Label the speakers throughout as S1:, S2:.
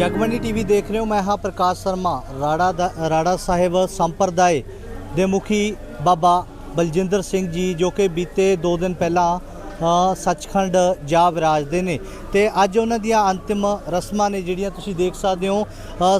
S1: ਜਗਮਣੀ TV ਦੇਖ ਰਹੇ ਹੋ, ਮੈਂ ਹਾਂ ਪ੍ਰਕਾਸ਼ ਸ਼ਰਮਾ। ਰਾੜਾ ਦਾ, ਰਾੜਾ ਸਾਹਿਬ ਸੰਪਰਦਾਇ ਦੇ ਮੁਖੀ ਬਾਬਾ ਬਲਜਿੰਦਰ ਸਿੰਘ ਜੀ, ਜੋ ਕਿ ਬੀਤੇ 2 ਦਿਨ ਪਹਿਲਾਂ ਸੱਚਖੰਡ ਜਾ ਵਿਰਾਜਦੇ ਨੇ। ਤੇ ਅੱਜ ਉਹਨਾਂ ਦੀਆਂ ਅੰਤਿਮ ਰਸਮਾਂ ਨੇ, ਜਿਹੜੀਆਂ ਤੁਸੀਂ ਦੇਖ ਸਕਦੇ ਹੋ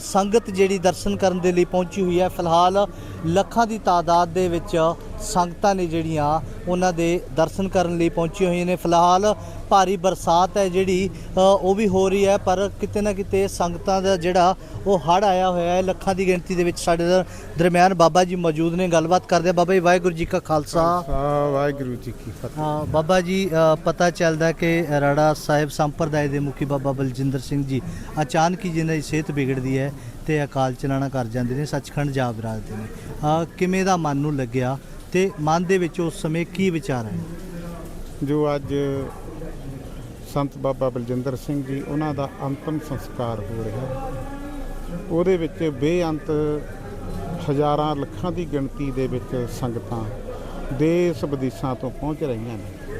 S1: ਸੰਗਤ ਜਿਹੜੀ ਦਰਸ਼ਨ ਕਰਨ ਦੇ ਲਈ ਪਹੁੰਚੀ ਹੋਈ ਹੈ। ਫਿਲਹਾਲ ਲੱਖਾਂ ਦੀ ਤਾਦਾਦ ਦੇ ਵਿੱਚ ਸੰਗਤਾਂ ਨੇ ਜਿਹੜੀਆਂ ਉਹਨਾਂ ਦੇ ਦਰਸ਼ਨ ਕਰਨ ਲਈ ਪਹੁੰਚੀਆਂ ਹੋਈਆਂ ਨੇ। ਫਿਲਹਾਲ ਭਾਰੀ ਬਰਸਾਤ ਹੈ ਜਿਹੜੀ ਉਹ ਵੀ ਹੋ ਰਹੀ ਹੈ ਪਰ ਕਿਤੇ ਨਾ ਕਿਤੇ ਸੰਗਤਾਂ ਦਾ ਜਿਹੜਾ ਉਹ ਹੜ ਆਇਆ ਹੋਇਆ ਹੈ। ਲੱਖਾਂ ਦੀ ਗਿਣਤੀ ਦੇ ਵਿੱਚ ਸਾਡੇ ਦਰ- ਦਰਮਿਆਨ ਬਾਬਾ ਜੀ ਮੌਜੂਦ ਨੇ ਗੱਲਬਾਤ ਕਰਦੇ। ਬਾਬਾ ਜੀ ਵਾਹਿਗੁਰੂ ਜੀ ਕਾ ਖਾਲਸਾ।
S2: ਵਾਹਿਗੁਰੂ ਜੀ ਕੀ ਫਤਿਹ।
S1: ਹਾਂ, ਬਾਬਾ ਜੀ ਪਤਾ ਚੱਲਦਾ ਕਿ ਰਾੜਾ ਸਾਹਿਬ ਸੰਪਰਦਾਇ ਦੇ ਮੁਖੀ ਬਾਬਾ ਬਲਜਿੰਦਰ ਸਿੰਘ ਜੀ ਅਚਾਨਕ ਹੀ ਜਿਨ੍ਹਾਂ ਦੀ ਸਿਹਤ ਵਿਗੜਦੀ ਹੈ ਤੇ ਅਕਾਲ ਚਲਾਣਾ ਕਰ ਜਾਂਦੇ ਨੇ ਸੱਚਖੰਡ ਜਾ ਵਿਰਾਜਦੇ ਨੇ। ਕਿਵੇਂ ਦਾ ਮਨ ਨੂੰ ਲੱਗਿਆ? ਤੇ ਮਨ ਦੇ ਵਿੱਚ ਉਸ ਸਮੇਂ ਕੀ ਵਿਚਾਰ ਹੈ
S2: ਜੋ ਅੱਜ ਸੰਤ ਬਾਬਾ ਬਲਜਿੰਦਰ ਸਿੰਘ ਜੀ, ਉਹਨਾਂ ਦਾ ਅੰਤਮ ਸੰਸਕਾਰ ਹੋ ਰਿਹਾ ਹੈ। ਉਹਦੇ ਵਿੱਚ ਬੇਅੰਤ ਹਜ਼ਾਰਾਂ ਲੱਖਾਂ ਦੀ ਗਿਣਤੀ ਦੇ ਵਿੱਚ ਸੰਗਤਾਂ ਦੇਸ਼ ਵਿਦੇਸ਼ਾਂ ਤੋਂ ਪਹੁੰਚ ਰਹੀਆਂ ਨੇ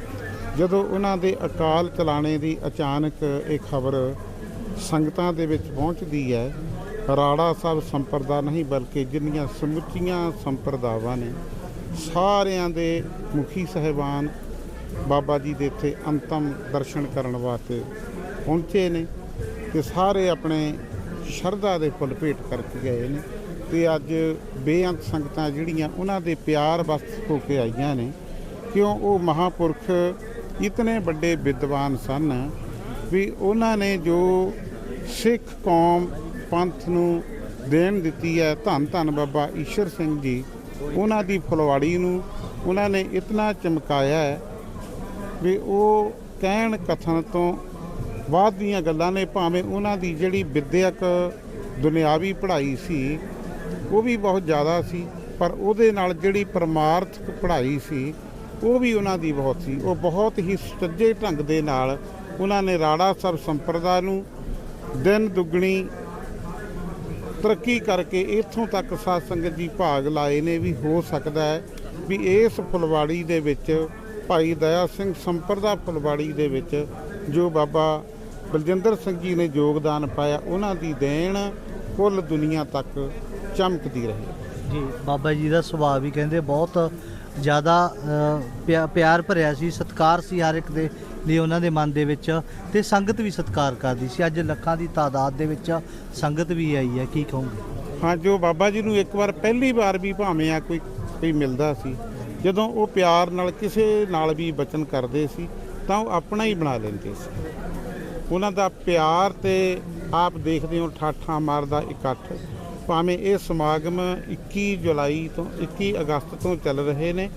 S2: ਜਦੋਂ ਉਹਨਾਂ ਦੇ ਅਕਾਲ ਚਲਾਣੇ ਦੀ ਅਚਾਨਕ ਇਹ ਖਬਰ ਸੰਗਤਾਂ ਦੇ ਵਿੱਚ ਪਹੁੰਚਦੀ ਹੈ, ਰਾੜਾ ਸਾਹਿਬ ਸੰਪਰਦਾ ਨਹੀਂ, ਬਲਕਿ ਜਿੰਨੀਆਂ ਸਮੁੱਚੀਆਂ ਸੰਪਰਦਾਵਾਂ ਨੇ ਸਾਰਿਆਂ ਦੇ ਮੁਖੀ ਸਹਿਬਾਨ ਬਾਬਾ ਜੀ ਦੇ ਇੱਥੇ ਅੰਤਮ ਦਰਸ਼ਨ ਕਰਨ ਵਾਸਤੇ ਪਹੁੰਚੇ ਨੇ ਤੇ ਸਾਰੇ ਆਪਣੇ ਸ਼ਰਧਾ ਦੇ ਫੁੱਲ ਭੇਟ ਕਰਕੇ ਗਏ ਨੇ ਤੇ ਅੱਜ ਬੇਅੰਤ ਸੰਗਤਾਂ ਜਿਹੜੀਆਂ ਉਹਨਾਂ ਦੇ ਪਿਆਰ ਵਸ ਹੋ ਕੇ ਆਈਆਂ ਨੇ, ਕਿਉਂ ਉਹ ਮਹਾਪੁਰਖ ਇਤਨੇ ਵੱਡੇ ਵਿਦਵਾਨ ਸਨ ਵੀ ਉਹਨਾਂ ਨੇ ਜੋ ਸਿੱਖ ਕੌਮ ਪੰਥ ਨੂੰ ਦੇਣ ਦਿੱਤੀ ਹੈ, ਧੰਨ ਧੰਨ ਬਾਬਾ ਈਸ਼ਰ ਸਿੰਘ ਜੀ ਉਹਨਾਂ ਦੀ ਫੁਲਵਾੜੀ ਨੂੰ ਉਹਨਾਂ ਨੇ ਇਤਨਾ ਚਮਕਾਇਆ ਹੈ ਵੀ ਉਹ ਕਹਿਣ ਕਥਨ ਤੋਂ ਬਾਅਦ ਦੀਆਂ ਗੱਲਾਂ ਨੇ, ਭਾਵੇਂ ਉਹਨਾਂ ਦੀ ਜਿਹੜੀ ਵਿਦਿਅਕ ਦੁਨਿਆਵੀ ਪੜ੍ਹਾਈ ਸੀ, ਉਹ ਵੀ ਬਹੁਤ ਜ਼ਿਆਦਾ ਸੀ, ਪਰ ਉਹਦੇ ਨਾਲ ਜਿਹੜੀ ਪਰਮਾਰਥਕ ਪੜ੍ਹਾਈ ਸੀ, ਉਹ ਵੀ ਉਹਨਾਂ ਦੀ ਬਹੁਤ ਸੀ। ਉਹ ਬਹੁਤ ਹੀ ਸੁਚੱਜੇ ਢੰਗ ਦੇ ਨਾਲ ਉਹਨਾਂ ਨੇ ਰਾੜਾ ਸਾਹਿਬ ਸੰਪਰਦਾ ਨੂੰ ਦਿਨ ਦੁੱਗਣੀ ਤਰੱਕੀ ਕਰਕੇ ਇੱਥੋਂ ਤੱਕ ਸਾਧ ਸੰਗਤ ਜੀ ਭਾਗ ਲਾਏ ਨੇ ਵੀ ਹੋ ਸਕਦਾ ਹੈ ਵੀ ਇਸ ਫੁਲਵਾੜੀ ਦੇ ਵਿੱਚ ਭਾਈ ਦਇਆ ਸਿੰਘ ਸੰਪਰਦਾ ਫੁਲਵਾੜੀ ਦੇ ਵਿੱਚ ਜੋ ਬਾਬਾ ਬਲਜਿੰਦਰ ਸਿੰਘ ਜੀ ਨੇ ਯੋਗਦਾਨ ਪਾਇਆ, ਉਹਨਾਂ ਦੀ ਦੇਣ ਕੁੱਲ ਦੁਨੀਆ ਤੱਕ ਚਮਕਦੀ ਰਹੀ।
S1: ਜੀ, ਬਾਬਾ ਜੀ ਦਾ ਸੁਭਾਅ ਵੀ ਕਹਿੰਦੇ ਬਹੁਤ ਜ਼ਿਆਦਾ ਪਿਆ- ਪਿਆਰ ਭਰਿਆ ਸੀ, ਸਤਿਕਾਰ ਸੀ ਹਰ ਇੱਕ ਦੇ। ਲਈ ਉਹਨਾਂ ਦੇ ਮਨ ਦੇ ਵਿੱਚ ਤੇ ਸੰਗਤ ਵੀ ਸਤਿਕਾਰ ਕਰਦੀ ਸੀ। ਅੱਜ ਲੱਖਾਂ ਦੀ ਤਾਦਾਦ ਦੇ ਵਿੱਚ ਸੰਗਤ ਵੀ ਆਈ ਹੈ। ਕੀ ਕਹੋਗੇ?
S2: ਹਾਂ, ਜੋ ਬਾਬਾ ਜੀ ਨੂੰ ਇੱਕ ਵਾਰ ਪਹਿਲੀ ਵਾਰ ਵੀ ਭਾਵੇਂ ਆ ਕੋਈ ਕੋਈ ਮਿਲਦਾ ਸੀ, ਜਦੋਂ ਉਹ ਪਿਆਰ ਨਾਲ ਕਿਸੇ ਨਾਲ ਵੀ ਬਚਨ ਕਰਦੇ ਸੀ, ਤਾਂ ਉਹ ਆਪਣਾ ਹੀ ਬਣਾ ਲੈਂਦੇ ਸੀ। ਉਹਨਾਂ ਦਾ ਪਿਆਰ ਤੇ ਆਪ ਦੇਖਦੇ ਹੋ ਠਾਠਾ ਮਾਰਦਾ ਇਕੱਠ। ਭਾਵੇਂ ਇਹ ਸਮਾਗਮ 21 ਜੁਲਾਈ ਤੋਂ 21 ਅਗਸਤ ਤੋਂ ਚੱਲ ਰਹੇ ਨੇ,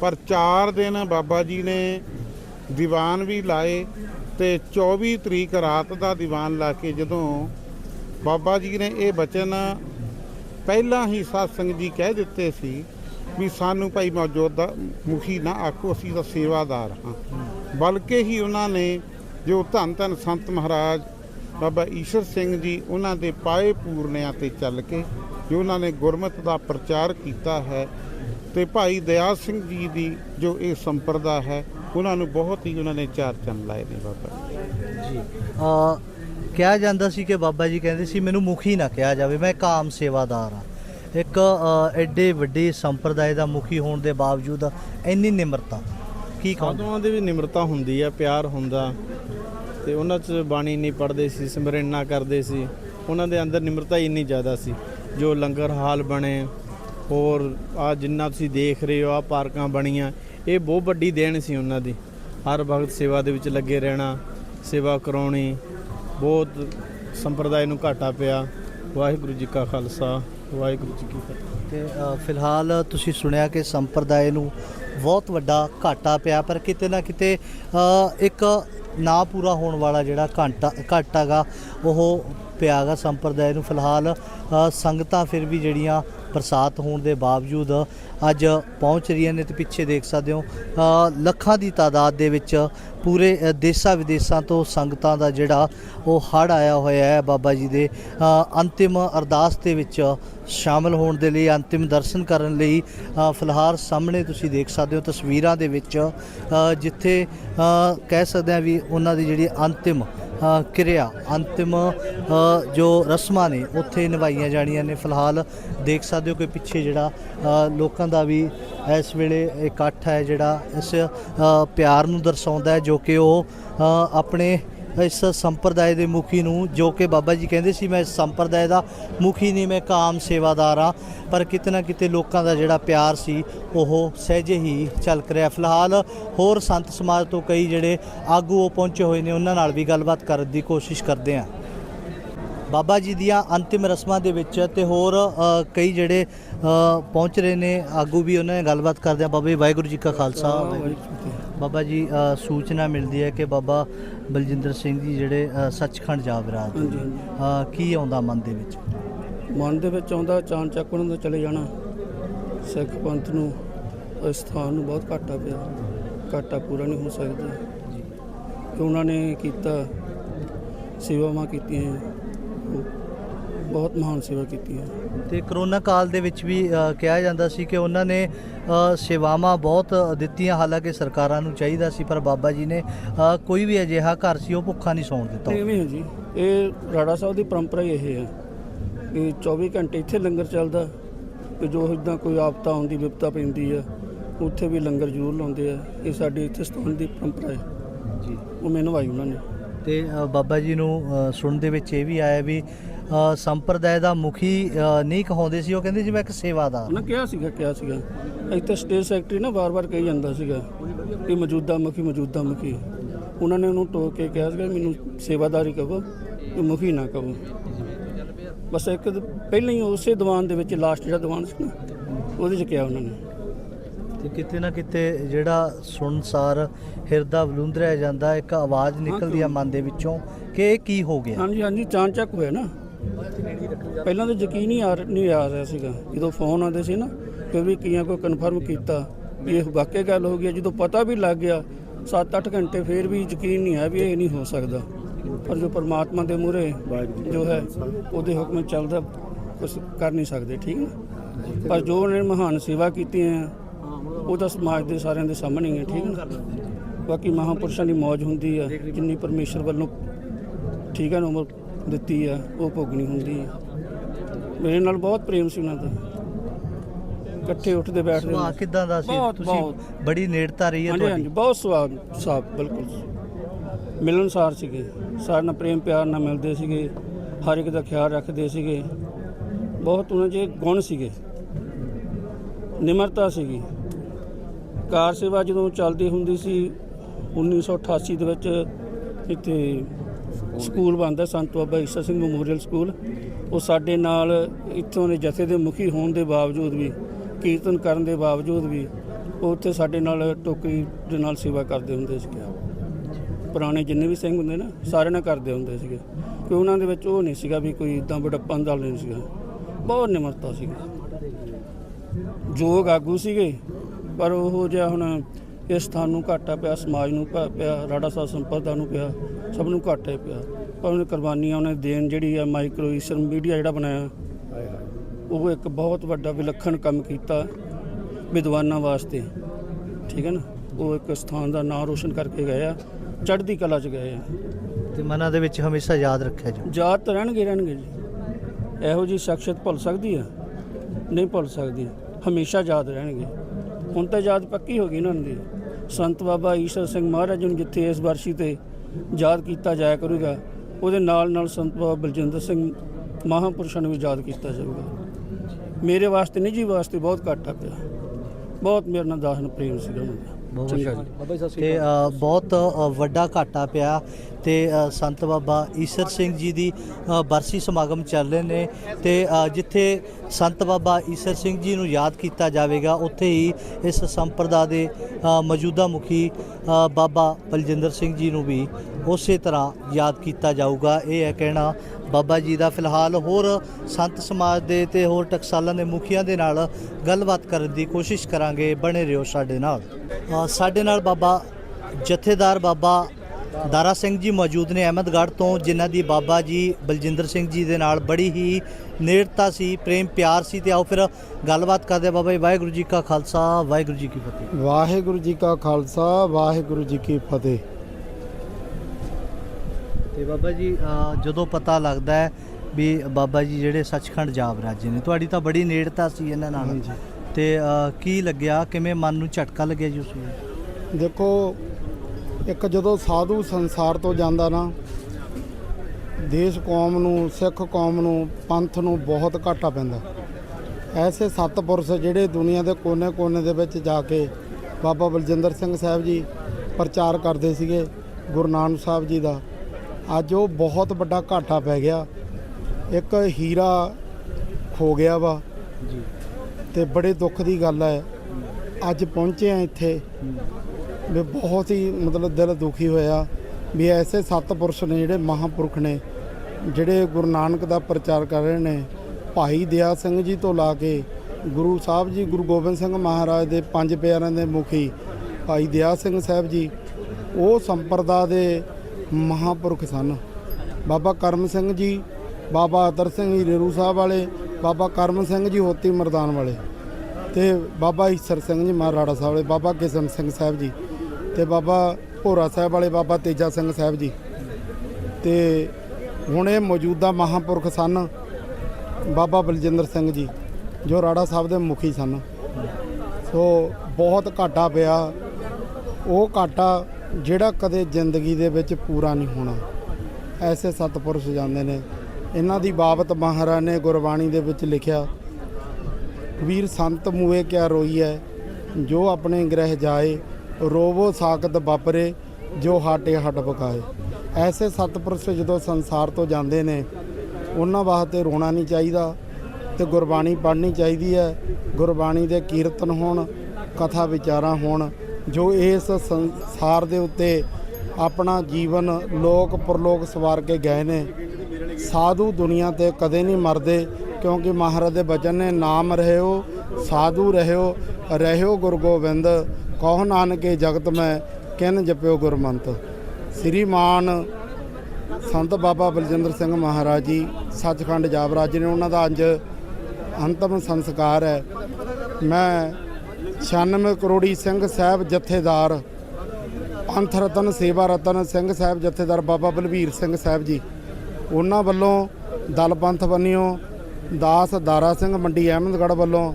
S2: ਪਰ 4 ਦਿਨ ਬਾਬਾ ਜੀ ਨੇ ਦੀਵਾਨ ਵੀ ਲਾਏ ਤੇ 24 ਤਰੀਕ ਰਾਤ ਦਾ ਦੀਵਾਨ ਲਾ ਕੇ ਜਦੋਂ ਬਾਬਾ ਜੀ ਨੇ ਇਹ ਬਚਨ ਪਹਿਲਾਂ ਹੀ ਸਾਧ ਸੰਗਤ ਜੀ ਕਹਿ ਦਿੱਤੇ ਸੀ ਵੀ ਸਾਨੂੰ ਭਾਈ ਮੌਜੂਦਾ ਮੁਖੀ ਨਾ ਆਖੋ, ਅਸੀਂ ਤਾਂ ਸੇਵਾਦਾਰ ਹਾਂ। ਬਲਕਿ ਹੀ ਉਹਨਾਂ ਨੇ ਜੋ ਧੰਨ ਧੰਨ ਸੰਤ ਮਹਾਰਾਜ ਬਾਬਾ ਈਸ਼ਰ ਸਿੰਘ ਜੀ ਉਹਨਾਂ ਦੇ ਪਾਏ ਪੂਰਨਿਆਂ ਤੇ ਚੱਲ ਕੇ ਜੋ ਉਹਨਾਂ ਨੇ ਗੁਰਮਤਿ ਦਾ ਪ੍ਰਚਾਰ ਕੀਤਾ ਹੈ ਤੇ ਭਾਈ ਦਇਆ ਸਿੰਘ ਜੀ ਦੀ ਜੋ ਇਹ ਸੰਪਰਦਾ ਹੈ ਉਹਨਾਂ ਨੂੰ ਬਹੁਤ ਹੀ ਉਹਨਾਂ ਨੇ ਚਾਰ ਚੰਨ ਲਾਏ ਨੇ ਬਾਬਾ
S1: ਜੀ। ਅ ਕਿਹਾ ਜਾਂਦਾ ਸੀ ਕਿ ਬਾਬਾ ਜੀ ਕਹਿੰਦੇ ਸੀ ਮੈਨੂੰ ਮੁਖੀ ਨਾ ਕਿਹਾ ਜਾਵੇ ਮੈਂ ਇੱਕ ਆਮ ਸੇਵਾਦਾਰ ਹਾਂ। ਇੱਕ ਅ, ਐਡੇ ਵੱਡੇ ਸੰਪਰਦਾਇ ਦਾ ਮੁਖੀ ਹੋਣ ਦੇ ਬਾਵਜੂਦ ਇੰਨੀ ਨਿਮਰਤਾ ਕੀ ਕਹੋਗੇ?
S3: ਸਾਧੂਆਂ ਦੀ ਵੀ ਨਿਮਰਤਾ ਹੁੰਦੀ ਆ ਪਿਆਰ ਹੁੰਦਾ। ਤੇ ਉਹਨਾਂ 'ਚ ਬਾਣੀ ਨਹੀਂ ਪੜ੍ਹਦੇ ਸੀ ਸਿਮਰਨ ਨਾ ਕਰਦੇ ਸੀ। ਉਹਨਾਂ ਦੇ ਅੰਦਰ ਨਿਮਰਤਾ ਇੰਨੀ ਜ਼ਿਆਦਾ ਸੀ। ਜੋ ਲੰਗਰ ਹਾਲ ਬਣੇ ਹੋਰ ਆ ਜਿੰਨਾ ਤੁਸੀਂ ਦੇਖ ਰਹੇ ਹੋ ਆ ਪਾਰਕਾਂ ਬਣੀਆਂ ਇਹ ਬਹੁਤ ਵੱਡੀ ਦੇਣ ਸੀ ਉਹਨਾਂ ਦੀ। ਹਰ ਵਕਤ ਸੇਵਾ ਦੇ ਵਿੱਚ ਲੱਗੇ ਰਹਿਣਾ, ਸੇਵਾ ਕਰਾਉਣੀ ਬਹੁਤ ਸੰਪਰਦਾਇ ਨੂੰ ਘਾਟਾ ਪਿਆ। ਵਾਹਿਗੁਰੂ ਜੀ ਕਾ ਖਾਲਸਾ, ਵਾਹਿਗੁਰੂ ਜੀ ਕੀ ਫਤਿਹ।
S1: ਤੇ ਫਿਲਹਾਲ ਤੁਸੀਂ ਸੁਣਿਆ ਕਿ ਸੰਪਰਦਾਇ ਨੂੰ ਬਹੁਤ ਵੱਡਾ ਘਾਟਾ ਪਿਆ, ਪਰ ਕਿਤੇ ਨਾ ਕਿਤੇ ਇੱਕ ਨਾ ਪੂਰਾ ਹੋਣ ਵਾਲਾ ਜਿਹੜਾ ਘੰਟਾ ਘਾਟਾ ਗਾ ਉਹ ਪਿਆਗਾ ਸੰਪਰਦਾਇ ਨੂੰ। ਫਿਲਹਾਲ ਸੰਗਤਾਂ ਫਿਰ ਵੀ ਜਿਹੜੀਆਂ ਬਰਸਾਤ ਹੋਣ ਦੇ ਬਾਵਜੂਦ ਅੱਜ ਪਹੁੰਚ ਰਹੀਆਂ ਨੇ ਤੇ ਪਿੱਛੇ ਦੇਖ ਸਕਦੇ ਹੋ ਲੱਖਾਂ ਦੀ ਤਾਦਾਦ ਦੇ ਵਿੱਚ ਪੂਰੇ ਦੇਸ਼ਾਂ ਵਿਦੇਸ਼ਾਂ ਤੋਂ ਸੰਗਤਾਂ ਦਾ ਜਿਹੜਾ ਉਹ ਹੜ ਆਇਆ ਹੋਇਆ ਹੈ ਬਾਬਾ ਜੀ ਦੇ। ਅੰਤਿਮ ਅਰਦਾਸ ਦੇ ਵਿੱਚ ਸ਼ਾਮਲ ਹੋਣ ਦੇ ਲਈ, ਅੰਤਿਮ ਦਰਸ਼ਨ ਕਰਨ ਲਈ ਫਿਲਹਾਲ ਸਾਹਮਣੇ ਤੁਸੀਂ ਦੇਖ ਸਕਦੇ ਹੋ ਤਸਵੀਰਾਂ ਦੇ ਵਿੱਚ ਜਿੱਥੇ ਕਹਿ ਸਕਦੇ ਆ ਵੀ ਉਹਨਾਂ ਦੀ ਜਿਹੜੀ ਅੰਤਿਮ ਕਿਰਿਆ, ਅੰਤਿਮ ਜੋ ਰਸਮਾਂ ਨੇ, ਉੱਥੇ ਨਿਭਾਈਆਂ ਜਾਣੀਆਂ ਨੇ। ਫਿਲਹਾਲ ਦੇਖ ਸਕਦੇ ਹੋ ਕਿ ਪਿੱਛੇ ਜਿਹੜਾ ਲੋਕਾਂ ਦਾ ਵੀ ਇਸ ਵੇਲੇ ਇਕੱਠ ਹੈ, ਜਿਹੜਾ ਇਸ ਪਿਆਰ ਨੂੰ ਦਰਸਾਉਂਦਾ ਹੈ, ਜੋ ਕਿ ਉਹ ਆਪਣੇ ਇਸ ਸੰਪਰਦਾਇ ਦੇ ਮੁਖੀ ਨੂੰ, ਜੋ ਕਿ ਬਾਬਾ ਜੀ ਕਹਿੰਦੇ ਸੀ, ਮੈਂ ਇਸ ਸੰਪਰਦਾਇ ਦਾ ਮੁਖੀ ਨਹੀਂ, ਮੈਂ ਕਾਮ ਸੇਵਾਦਾਰ ਹਾਂ। ਪਰ ਕਿਤੇ ਨਾ ਕਿਤੇ ਲੋਕਾਂ ਦਾ ਜਿਹੜਾ ਪਿਆਰ ਸੀ, ਉਹ ਸਹਿਜੇ ਹੀ ਝਲਕ ਰਿਹਾ। ਫਿਲਹਾਲ ਹੋਰ ਸੰਤ ਸਮਾਜ ਤੋਂ ਕਈ ਜਿਹੜੇ ਆਗੂ ਉਹ ਪਹੁੰਚੇ ਹੋਏ ਨੇ, ਉਹਨਾਂ ਨਾਲ ਵੀ ਗੱਲਬਾਤ ਕਰਨ ਦੀ ਕੋਸ਼ਿਸ਼ ਕਰਦੇ ਹਾਂ। ਬਾਬਾ ਜੀ ਦੀਆਂ ਅੰਤਿਮ ਰਸਮਾਂ ਦੇ ਵਿੱਚ ਤੇ ਹੋਰ ਕਈ ਜਿਹੜੇ ਪਹੁੰਚ ਰਹੇ ਨੇ ਆਗੂ ਵੀ ਉਹਨਾਂ ਨਾਲ ਗੱਲਬਾਤ ਕਰਦੇ ਆ ਬਾਬਾ ਜੀ ਵਾਹਿਗੁਰੂ ਜੀ ਕਾ ਖਾਲਸਾ। ਜੀ। ਬਾਬਾ ਜੀ ਸੂਚਨਾ ਮਿਲਦੀ ਹੈ ਕਿ ਬਾਬਾ ਬਲਜਿੰਦਰ ਸਿੰਘ ਜੀ ਜਿਹੜੇ ਸੱਚਖੰਡ ਜਾ ਅ, ਕੀ ਆਉਂਦਾ ਮਨ ਦੇ ਵਿੱਚ?
S4: ਮਨ ਦੇ ਵਿੱਚ ਆਉਂਦਾ ਚਾਨ ਚੱਕ ਉਹਨਾਂ ਦਾ ਚਲੇ ਜਾਣਾ। ਸਿੱਖ ਪੰਥ ਨੂੰ ਇਸ ਸਥਾਨ ਨੂੰ ਬਹੁਤ ਘਾਟਾ ਪਿਆ। ਘਾਟਾ ਪੂਰਾ ਨਹੀਂ ਹੋ ਸਕਦਾ। ਕਿ ਉਹਨਾਂ ਨੇ ਕੀਤਾ ਸੇਵਾਵਾਂ ਕੀਤੀਆਂ। ਬਹੁਤ ਮਹਾਨ ਸੇਵਾ ਕੀਤੀਆਂ
S1: ਤੇ ਕਰੋਨਾ ਕਾਲ ਦੇ ਵਿੱਚ ਵੀ ਅ, ਕਿਹਾ ਜਾਂਦਾ ਸੀ ਕਿ ਉਹਨਾਂ ਨੇ ਅ, ਸੇਵਾਵਾਂ ਬਹੁਤ ਦਿੱਤੀਆਂ। ਹਾਲਾਂਕਿ ਸਰਕਾਰਾਂ ਨੂੰ ਚਾਹੀਦਾ ਸੀ ਪਰ ਬਾਬਾ ਜੀ ਨੇ ਅ, ਕੋਈ ਵੀ ਅਜਿਹਾ ਘਰ ਸੀ ਉਹ ਭੁੱਖਾ ਨਹੀਂ ਸੌਣ ਦਿੱਤਾ।
S4: ਇਵੇਂ ਹੈ ਜੀ ਇਹ ਰਾੜਾ ਸਾਹਿਬ ਦੀ ਪਰੰਪਰਾ ਹੀ ਇਹ ਹੈ ਕਿ 24 ਘੰਟੇ ਇੱਥੇ ਲੰਗਰ ਚੱਲਦਾ ਕਿ ਜੋ ਇਦਾਂ ਕੋਈ ਆਪਤਾ ਆਉਂਦੀ ਵਿਪਤਾ ਪੈਂਦੀ ਆ ਉੱਥੇ ਵੀ ਲੰਗਰ ਜ਼ਰੂਰ ਲਾਉਂਦੇ ਆ। ਇਹ ਸਾਡੀ ਇੱਥੇ ਸਥਾਨ ਦੀ ਪਰੰਪਰਾ ਹੈ।
S1: ਜੀ।
S4: ਉਹ ਮੈਨੂੰ ਨਵਾਈ ਉਹਨਾਂ ਨੇ
S1: ਤੇ ਬਾਬਾ ਜੀ ਨੂੰ ਅ, ਸੁਣਨ ਦੇ ਵਿੱਚ ਇਹ ਵੀ ਆਇਆ ਵੀ ਸੰਪਰਦਾਇ ਦਾ ਮੁਖੀ ਨਹੀਂ ਕਹਾਉਂਦੇ ਸੀ ਉਹ ਕਹਿੰਦੇ ਜੀ ਮੈਂ ਇੱਕ ਸੇਵਾਦਾਰ।
S4: ਉਹਨਾਂ ਕਿਹਾ ਸੀਗਾ ਕਿਹਾ ਸੀਗਾ। ਇੱਥੇ ਸਟੇਟ ਸੈਕਟਰੀ ਨਾ ਵਾਰ-ਵਾਰ ਕਹੀ ਜਾਂਦਾ ਸੀਗਾ ਕਿ ਮੌਜੂਦਾ ਮੁਖੀ ਮੌਜੂਦਾ ਮੁਖੀ। ਉਹਨਾਂ ਨੇ ਉਹਨੂੰ ਟੋਕ ਕੇ ਕਿਹਾ ਸੀਗਾ ਮੈਨੂੰ ਸੇਵਾਦਾਰੀ ਕਹੋ ਕਿ ਮੁਖੀ ਨਾ ਕਹੋ। ਬਸ ਇੱਕ ਪਹਿਲਾਂ ਹੀ ਉਸੇ ਦੀਵਾਨ ਦੇ ਵਿੱਚ ਲਾਸਟ ਜਿਹੜਾ ਦੀਵਾਨ ਸੀ ਨਾ ਉਹਦੇ 'ਚ ਕਿਹਾ ਉਹਨਾਂ ਨੇ।
S1: ਤੇ ਕਿਤੇ ਨਾ ਕਿਤੇ ਜਿਹੜਾ ਸੁਣਸਾਰ ਹਿਰਦਾ ਵਲੂੰਦਰਿਆ ਜਾਂਦਾ ਇੱਕ ਆਵਾਜ਼ ਨਿਕਲਦੀ ਆ ਮਨ ਦੇ ਵਿੱਚੋਂ ਕਿ ਇਹ ਕੀ ਹੋ ਗਿਆ?
S4: ਹਾਂਜੀ ਹਾਂਜੀ ਚਾਨਚੱਕ ਹੋਇਆ ਨਾ। ਪਹਿਲਾਂ ਤਾਂ ਯਕੀਨ ਹੀ ਆ ਨਹੀਂ ਆ ਰਿਹਾ ਸੀਗਾ। ਜਦੋਂ ਫੋਨ ਆਉਂਦੇ ਸੀ ਨਾ ਫਿਰ ਵੀ ਕੀਆਂ ਕੋਈ ਕਨਫਰਮ ਕੀਤਾ ਵੀ ਇਹ ਵਾਕਿਆ ਗੱਲ ਹੋ ਗਈ ਹੈ। ਜਦੋਂ ਪਤਾ ਵੀ ਲੱਗ ਗਿਆ 7-8 ਘੰਟੇ ਫਿਰ ਵੀ ਯਕੀਨ ਨਹੀਂ ਆਇਆ ਵੀ ਇਹ ਨਹੀਂ ਹੋ ਸਕਦਾ। ਪਰ ਜੋ ਪਰਮਾਤਮਾ ਦੇ ਮੂਹਰੇ ਜੋ ਹੈ ਉਹਦੇ ਹੁਕਮ ਚੱਲਦਾ ਕੁਝ ਕਰ ਨਹੀਂ ਸਕਦੇ ਠੀਕ ਨਾ? ਪਰ ਜੋ ਉਹਨੇ ਮਹਾਨ ਸੇਵਾ ਕੀਤੀ ਹੈ ਉਹ ਤਾਂ ਸਮਾਜ ਦੇ ਸਾਰਿਆਂ ਦੇ ਸਾਹਮਣੇ ਹੀ ਹੈ ਠੀਕ ਨਾ? ਬਾਕੀ ਮਹਾਂਪੁਰਸ਼ਾਂ ਦੀ ਮੌਜ ਹੁੰਦੀ ਹੈ ਜਿੰਨੀ ਪਰਮੇਸ਼ਰ ਵੱਲੋਂ ਠੀਕ ਹੈ ਨਾ ਉਮਰ ਦਿੱਤੀ ਆ ਉਹ ਭੋਗਣੀ ਹੁੰਦੀ ਆ। ਮੇਰੇ ਨਾਲ ਬਹੁਤ ਪ੍ਰੇਮ ਸੀ ਉਹਨਾਂ ਦਾ। ਇਕੱਠੇ ਉੱਠਦੇ ਬੈਠਦੇ
S1: ਸੁਭਾਅ। ਕਿਦਾਂ ਦਾ ਸੀ?
S4: ਬਹੁਤ,
S1: ਤੁਸੀਂ
S4: ਬਹੁਤ।
S1: ਬੜੀ ਨੇੜਤਾ ਰਹੀ ਹੈ
S4: ਹਾਂਜੀ ਹਾਂਜੀ
S1: ਤੁਹਾਡੀ
S4: ਬਹੁਤ ਸਵਾਦ ਸਾਫ਼ ਬਿਲਕੁਲ। ਮਿਲਨਸਾਰ ਸੀਗੇ। ਸਾਰਿਆਂ ਨਾਲ ਪ੍ਰੇਮ ਪਿਆਰ ਨਾਲ ਮਿਲਦੇ ਸੀਗੇ। ਹਰ ਇੱਕ ਦਾ ਖਿਆਲ ਰੱਖਦੇ ਸੀਗੇ। ਬਹੁਤ ਉਹਨਾਂ 'ਚ ਗੁਣ ਸੀਗੇ। ਨਿਮਰਤਾ ਸੀਗੀ। ਕਾਰ ਸੇਵਾ ਜਦੋਂ ਚੱਲਦੀ ਹੁੰਦੀ ਸੀ 1988 ਦੇ ਵਿੱਚ ਇੱਥੇ ਸਕੂਲ ਬਣਦਾ, ਸੰਤ ਬਾਬਾ ਈਸਾ ਸਿੰਘ ਮੈਮੋਰੀਅਲ ਸਕੂਲ। ਉਹ ਸਾਡੇ ਨਾਲ ਇੱਥੋਂ ਦੇ ਜਥੇ ਦੇ ਮੁਖੀ ਹੋਣ ਦੇ ਬਾਵਜੂਦ ਵੀ, ਕੀਰਤਨ ਕਰਨ ਦੇ ਬਾਵਜੂਦ ਵੀ, ਉਹ ਉੱਥੇ ਸਾਡੇ ਨਾਲ ਟੋਕਰੀ ਦੇ ਨਾਲ ਸੇਵਾ ਕਰਦੇ ਹੁੰਦੇ ਸੀਗੇ। ਪੁਰਾਣੇ ਜਿੰਨੇ ਵੀ ਸਿੰਘ ਹੁੰਦੇ ਨਾ ਸਾਰੇ ਨਾਲ ਕਰਦੇ ਹੁੰਦੇ ਸੀਗੇ। ਕਿ ਉਹਨਾਂ ਦੇ ਵਿੱਚ ਉਹ ਨਹੀਂ ਸੀਗਾ ਵੀ ਕੋਈ ਇਦਾਂ ਬੜੱਪਨ ਦਾ ਨਹੀਂ ਸੀਗਾ। ਬਹੁਤ ਨਿਮਰਤਾ ਸੀਗਾ। ਜੋਗ ਆਗੂ ਸੀਗੇ। ਪਰ ਉਹ ਜਿਹਾ ਹੁਣ ਇਸ ਸਥਾਨ ਨੂੰ ਘਾਟਾ ਪਿਆ ਸਮਾਜ ਨੂੰ ਘਾ- ਪਿਆ ਰਾੜਾ ਸਾਹਿਬ ਸੰਪਰਦਾ ਨੂੰ ਪਿਆ ਸਭ ਨੂੰ ਘਾਟਾ ਹੀ ਪਿਆ। ਪਰ ਉਹਨੇ ਕੁਰਬਾਨੀਆਂ ਉਹਨੇ ਦੇਣ ਜਿਹੜੀ ਆ ਮਾਈਕਰੋ ਈਸਰ ਮੀਡੀਆ ਜਿਹੜਾ ਬਣਾਇਆ ਉਹ ਇੱਕ ਬਹੁਤ ਵੱਡਾ ਵਿਲੱਖਣ ਕੰਮ ਕੀਤਾ ਵਿਦਵਾਨਾਂ ਵਾਸਤੇ। ਠੀਕ ਹੈ ਨਾ? ਉਹ ਇੱਕ ਸਥਾਨ ਦਾ ਨਾਮ ਰੋਸ਼ਨ ਕਰਕੇ ਗਏ ਆ ਚੜ੍ਹਦੀ ਕਲਾ ਚ ਗਏ ਆ।
S1: ਤੇ ਮਨਾਂ ਦੇ ਵਿੱਚ ਹਮੇਸ਼ਾ ਯਾਦ ਰੱਖਿਆ ਜਾਓ
S4: ਯਾਦ ਤਾਂ ਰਹਿਣਗੇ ਰਹਿਣਗੇ ਜੀ। ਇਹੋ ਜੀ ਸ਼ਖਸੀਅਤ ਭੁੱਲ ਸਕਦੀ ਆ? ਨਹੀਂ ਭੁੱਲ ਸਕਦੀ। ਹਮੇਸ਼ਾ ਯਾਦ ਰਹਿਣਗੇ। ਹੁਣ ਤਾਂ ਯਾਦ ਪੱਕੀ ਹੋ ਗਈ ਇਹਨਾਂ ਦੀ। ਸੰਤ ਬਾਬਾ ਈਸ਼ਰ ਸਿੰਘ ਮਹਾਰਾਜ ਨੂੰ ਜਿੱਥੇ ਇਸ ਵਰਸ਼ੀ ਤੇ ਯਾਦ ਕੀਤਾ ਜਾਇਆ ਕਰੂਗਾ, ਉਹਦੇ ਨਾਲ ਨਾਲ ਸੰਤ ਬਾਬਾ ਬਲਜਿੰਦਰ ਸਿੰਘ ਮਹਾਂਪੁਰਸ਼ਾਂ ਨੂੰ ਵੀ ਯਾਦ ਕੀਤਾ ਜਾਊਗਾ। ਮੇਰੇ ਵਾਸਤੇ ਨਿੱਜੀ ਵਾਸਤੇ ਬਹੁਤ ਘਾਟਾ ਪਿਆ। ਬਹੁਤ ਮੇਰੇ ਨਾਲ ਦਾਸਨ ਪ੍ਰੇਮ ਸੀਗਾ ਉਹਨਾਂ ਦਾ।
S1: ਬਹੁਤ।
S4: ਜੀ।
S1: ਤੇ ਅ, ਬਹੁਤ ਅ, ਵੱਡਾ ਘਾਟਾ ਪਿਆ ਤੇ ਅ, ਸੰਤ ਬਾਬਾ ਈਸਰ ਸਿੰਘ ਜੀ ਦੀ ਅ, ਬਰਸੀ ਸਮਾਗਮ ਚੱਲ ਰਹੇ ਨੇ ਤੇ ਅ, ਜਿੱਥੇ ਸੰਤ ਬਾਬਾ ਈਸਰ ਸਿੰਘ ਜੀ ਨੂੰ ਯਾਦ ਕੀਤਾ ਜਾਵੇਗਾ ਉੱਥੇ ਹੀ ਇਸ ਸੰਪਰਦਾ ਦੇ ਅ, ਮੌਜੂਦਾ ਮੁਖੀ ਅ, ਬਾਬਾ ਬਲਜਿੰਦਰ ਸਿੰਘ ਜੀ ਨੂੰ ਵੀ ਉਸੇ ਤਰ੍ਹਾਂ ਯਾਦ ਕੀਤਾ ਜਾਊਗਾ। ਇਹ ਹੈ ਕਹਿਣਾ ਬਾਬਾ ਜੀ ਦਾ ਫਿਲਹਾਲ ਹੋਰ ਸੰਤ ਸਮਾਜ ਦੇ ਤੇ ਹੋਰ ਟਕਸਾਲਾਂ ਦੇ ਮੁਖੀਆਂ ਦੇ ਨਾਲ ਗੱਲਬਾਤ ਕਰਨ ਦੀ ਕੋਸ਼ਿਸ਼ ਕਰਾਂਗੇ। ਬਣੇ ਰਹੋ ਸਾਡੇ ਨਾਲ। ਸਾਡੇ ਨਾਲ ਬਾਬਾ ਜਥੇਦਾਰ ਬਾਬਾ ਦਾਰਾ ਸਿੰਘ ਜੀ ਮੌਜੂਦ ਨੇ ਅਹਿਮਦਗੜ੍ਹ ਤੋਂ, ਜਿਨ੍ਹਾਂ ਦੀ ਬਾਬਾ ਜੀ ਬਲਜਿੰਦਰ ਸਿੰਘ ਜੀ ਦੇ ਨਾਲ ਬੜੀ ਹੀ ਨੇੜਤਾ ਸੀ, ਪ੍ਰੇਮ ਪਿਆਰ ਸੀ ਤੇ ਆਓ ਫਿਰ ਗੱਲਬਾਤ ਕਰਦੇ ਹਾਂ ਬਾਬਾ ਜੀ। ਵਾਹਿਗੁਰੂ ਜੀ ਕਾ ਖਾਲਸਾ, ਵਾਹਿਗੁਰੂ ਜੀ ਕੀ ਫਤਿਹ।
S5: ਵਾਹਿਗੁਰੂ ਜੀ ਕਾ ਖਾਲਸਾ, ਵਾਹਿਗੁਰੂ ਜੀ ਕੀ ਫਤਿਹ।
S1: ਤੇ ਬਾਬਾ ਜੀ ਜਦੋਂ ਪਤਾ ਲੱਗਦਾ ਹੈ ਵੀ ਬਾਬਾ ਜੀ ਜਿਹੜੇ ਸੱਚਖੰਡ ਜਾ ਵਿਰਾਜੇ ਨੇ ਤੁਹਾਡੀ ਤਾਂ ਬੜੀ ਨੇੜਤਾ ਸੀ ਇਹਨਾਂ ਨਾਲ। ਤੇ ਕੀ ਲੱਗਿਆ? ਕਿਵੇਂ ਮਨ ਨੂੰ ਝਟਕਾ ਲੱਗਿਆ ਜੀ ਉਸ ਵੇਲੇ?
S5: ਦੇਖੋ ਇੱਕ ਜਦੋਂ ਸਾਧੂ ਸੰਸਾਰ ਤੋਂ ਜਾਂਦਾ ਨਾ ਦੇਸ਼ ਕੌਮ ਨੂੰ ਸਿੱਖ ਕੌਮ ਨੂੰ ਪੰਥ ਨੂੰ ਬਹੁਤ ਘਾਟਾ ਪੈਂਦਾ। ਐਸੇ ਸਤਪੁਰਸ਼ ਜਿਹੜੇ ਦੁਨੀਆ ਦੇ ਕੋਨੇ-ਕੋਨੇ ਦੇ ਵਿੱਚ ਜਾ ਕੇ ਬਾਬਾ ਬਲਜਿੰਦਰ ਸਿੰਘ ਸਾਹਿਬ ਜੀ ਪ੍ਰਚਾਰ ਕਰਦੇ ਸੀਗੇ ਗੁਰੂ ਨਾਨਕ ਸਾਹਿਬ ਜੀ ਦਾ। ਅੱਜ ਉਹ ਬਹੁਤ ਵੱਡਾ ਘਾਟਾ ਪੈ ਗਿਆ। ਇੱਕ ਹੀਰਾ ਖੋ ਗਿਆ ਵਾ।
S1: ਜੀ।
S5: ਤੇ ਬੜੇ ਦੁੱਖ ਦੀ ਗੱਲ ਹੈ। ਅੱਜ ਪਹੁੰਚੇ ਆ ਇੱਥੇ। ਵੀ ਬਹੁਤ ਹੀ ਮਤਲਬ ਦਿਲ ਦੁਖੀ ਹੋਇਆ। ਵੀ ਐਸੇ ਸਤਪੁਰਸ਼ ਨੇ ਜਿਹੜੇ ਮਹਾਪੁਰਖ ਨੇ ਜਿਹੜੇ ਗੁਰੂ ਨਾਨਕ ਦਾ ਪ੍ਰਚਾਰ ਕਰ ਰਹੇ ਨੇ। ਭਾਈ ਦਇਆ ਸਿੰਘ ਜੀ ਤੋਂ ਲਾ ਕੇ ਗੁਰੂ ਸਾਹਿਬ ਜੀ ਗੁਰੂ ਗੋਬਿੰਦ ਸਿੰਘ ਮਹਾਰਾਜ ਦੇ ਪੰਜ ਪਿਆਰਿਆਂ ਦੇ ਮੁਖੀ ਭਾਈ ਦਇਆ ਸਿੰਘ ਸਾਹਿਬ ਜੀ ਉਹ ਸੰਪਰਦਾ ਦੇ ਮਹਾਪੁਰਖ ਸਨ। ਬਾਬਾ ਕਰਮ ਸਿੰਘ ਜੀ, ਬਾਬਾ ਅਤਰ ਸਿੰਘ ਜੀ ਰੇਰੂ ਸਾਹਿਬ ਵਾਲੇ, ਬਾਬਾ ਕਰਮ ਸਿੰਘ ਜੀ ਹੋਤੀ ਮਰਦਾਨ ਵਾਲੇ ਤੇ ਬਾਬਾ ਈਸਰ ਸਿੰਘ ਜੀ ਮਹਾਰਾੜਾ ਸਾਹਿਬ ਵਾਲੇ, ਬਾਬਾ ਕਿਸ਼ਨ ਸਿੰਘ ਸਾਹਿਬ ਜੀ ਤੇ ਬਾਬਾ ਭੋਰਾ ਸਾਹਿਬ ਵਾਲੇ, ਬਾਬਾ ਤੇਜਾ ਸਿੰਘ ਸਾਹਿਬ ਜੀ। ਤੇ ਹੁਣ ਇਹ ਮੌਜੂਦਾ ਮਹਾਪੁਰਖ ਸਨ ਬਾਬਾ ਬਲਜਿੰਦਰ ਸਿੰਘ ਜੀ, ਜੋ ਰਾੜਾ ਸਾਹਿਬ ਦੇ ਮੁਖੀ ਸਨ। ਸੋ ਬਹੁਤ ਘਾਟਾ ਪਿਆ। ਉਹ ਘਾਟਾ ਜਿਹੜਾ ਕਦੇ ਜ਼ਿੰਦਗੀ ਦੇ ਵਿੱਚ ਪੂਰਾ ਨਹੀਂ ਹੋਣਾ। ਐਸੇ ਸਤਪੁਰਸ਼ ਜਾਂਦੇ ਨੇ। ਇਹਨਾਂ ਦੀ ਬਾਬਤ ਮਹਾਰਾਜ ਨੇ ਗੁਰਬਾਣੀ ਦੇ ਵਿੱਚ ਲਿਖਿਆ, ਵੀਰ ਸੰਤ ਮੂਏ ਕਿਆ ਰੋਈ ਹੈ ਜੋ ਆਪਣੇ ਗ੍ਰਹਿ ਜਾਏ, ਰੋਵੋ ਸਾਕਤ ਵਾਪਰੇ, ਜੋ ਹਾਟੇ ਹਟ ਪਕਾਏ। ਐਸੇ ਸਤਪੁਰਸ਼ ਜਦੋਂ ਸੰਸਾਰ ਤੋਂ ਜਾਂਦੇ ਨੇ, ਉਹਨਾਂ ਵਾਸਤੇ ਰੋਣਾ ਨਹੀਂ ਚਾਹੀਦਾ ਤੇ ਗੁਰਬਾਣੀ ਪੜ੍ਹਨੀ ਚਾਹੀਦੀ ਹੈ ਗੁਰਬਾਣੀ ਦੇ ਕੀਰਤਨ ਹੋਣ, ਕਥਾ ਵਿਚਾਰਾਂ ਹੋਣ ਜੋ ਇਸ ਸੰਸਾਰ ਦੇ ਉੱਤੇ ਆਪਣਾ ਜੀਵਨ ਲੋਕ ਪਰਲੋਕ ਸਵਾਰ ਕੇ ਗਏ ਨੇ। ਸਾਧੂ ਦੁਨੀਆ ਤੇ ਕਦੇ ਨਹੀਂ ਮਰਦੇ, ਕਿਉਂਕਿ ਮਹਾਰਾਜ ਦੇ ਬਚਨ ਨੇ ਨਾਮ ਰਹਿਓ, ਸਾਧੂ ਰਹਿਓ ਰਹਿਓ ਗੁਰ ਗੋਬਿੰਦ, ਕਹੋ ਨਾਨਕੇ ਜਗਤ ਮੈਂ, ਕਿਨ ਜਪਿਓ ਗੁਰਮੰਤ। ਸ੍ਰੀ ਮਾਨ ਸੰਤ ਬਾਬਾ ਬਲਜਿੰਦਰ ਸਿੰਘ ਮਹਾਰਾਜ ਜੀ, ਸੱਚਖੰਡ ਜਾਬਰਾਜ ਨੇ ਉਹਨਾਂ ਦਾ ਅੱਜ ਅੰਤਮ ਸੰਸਕਾਰ ਹੈ। ਮੈਂ 96 ਕਰੋੜੀ ਸਿੰਘ ਸਾਹਿਬ ਜਥੇਦਾਰ, ਪੰਥ ਰਤਨ, ਸੇਵਾ ਰਤਨ ਸਿੰਘ ਸਾਹਿਬ ਜਥੇਦਾਰ ਬਾਬਾ ਬਲਵੀਰ ਸਿੰਘ ਸਾਹਿਬ ਜੀ। ਉਹਨਾਂ ਵੱਲੋਂ ਦਲ ਪੰਥ ਬੰਨਿਓ, ਦਾਸ ਦਾਰਾ ਸਿੰਘ ਮੰਡੀ ਅਹਿਮਦਗੜ੍ਹ ਵੱਲੋਂ